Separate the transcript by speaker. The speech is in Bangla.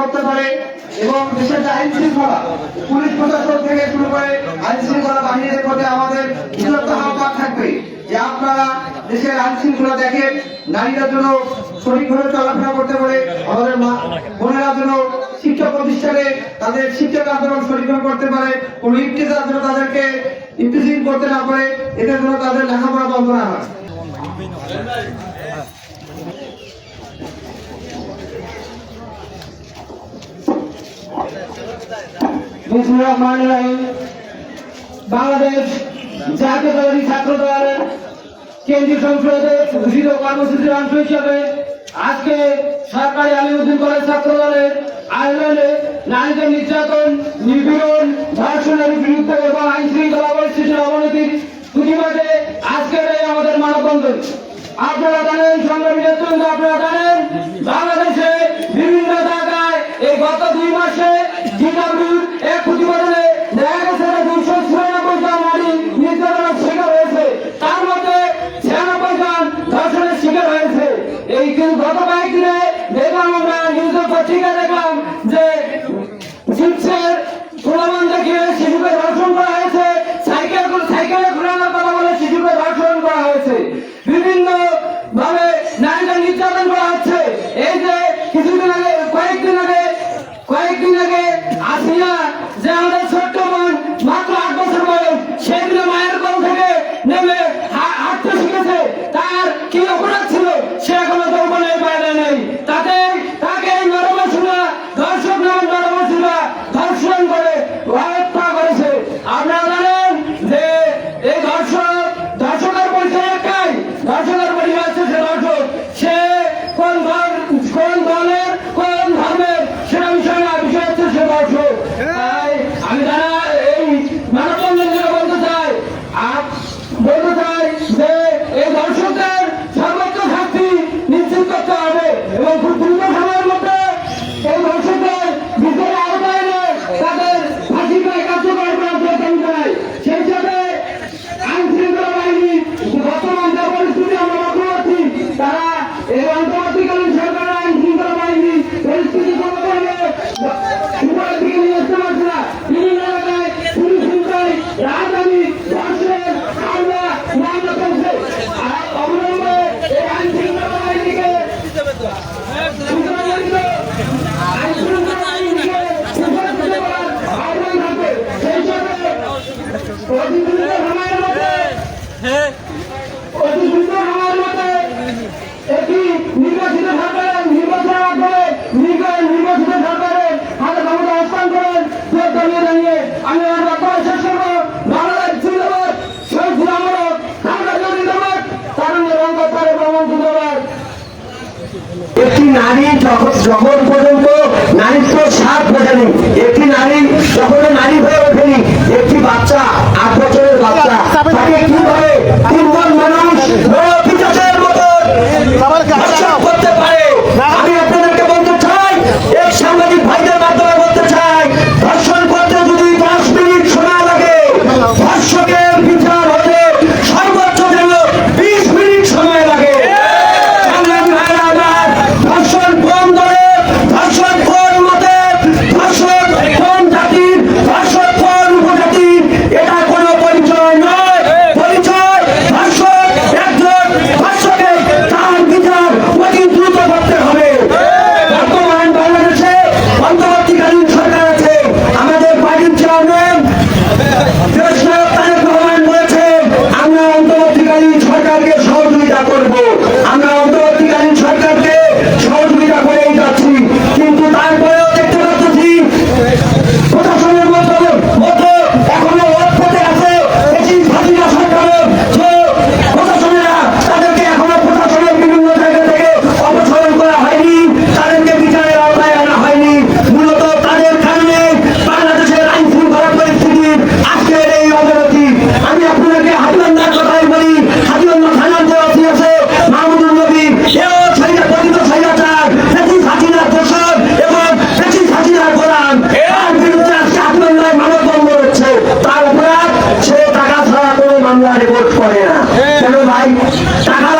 Speaker 1: করতে পারে এবং দেশের যে আইন শৃঙ্খলা, পুলিশ প্রশাসন থেকে শুরু করে আইন শৃঙ্খলা বাহিনীর প্রতি আমাদের আহ্বান থাকবে যে আপনারা দেশের আইন শৃঙ্খলা দেখেন নারীরা যেন সঠিকভাবে চলাফেরা করতে পারে, আমাদের মা বোনেরা যেন শিক্ষা প্রতিষ্ঠানে তাদের শিক্ষক আন্দোলন সঠিকভাবে করতে পারে কোন ইফতিজার যেন তাদেরকে ইফতিজিং করতে না পারে, এতে যেন তাদের লেখাপড়া বন্ধ না হয়।
Speaker 2: বিসমুল্লাহির রহমানির রহিম ছাত্র দল কেন্দ্রীয় সংসদে ঘোষিত কর্মসূচির অংশ হিসাবে আজকে সরকারি আলিউদ্দিন কলেজ ছাত্র দলের আয়োজনে নারীদের নির্যাতন, নিপীড়ন, ধর্ষণের বিরুদ্ধে এবং আইন শৃঙ্খলা পরিস্থিতির অবনতির প্রতিবাদে আজকের এই আমাদের মানববন্ধন। আপনারা জানেন সংগ্রামী নেতৃত্ব আপনারা জানেন বাংলাদেশে এই যে কিছুদিন আগে, কয়েকদিন আগে কয়েকদিন আগে আসিয়া যে আমাদের ছোট্ট বোন মাত্র আট বছর বয়স, সেদিন মায়ের কোল থেকে নেমে নারী যখন পর্যন্ত নারী তো সাত বোঝেনি একটি
Speaker 3: নারী যখন করে না। হ্যাঁ। কেন ভাই? টাকা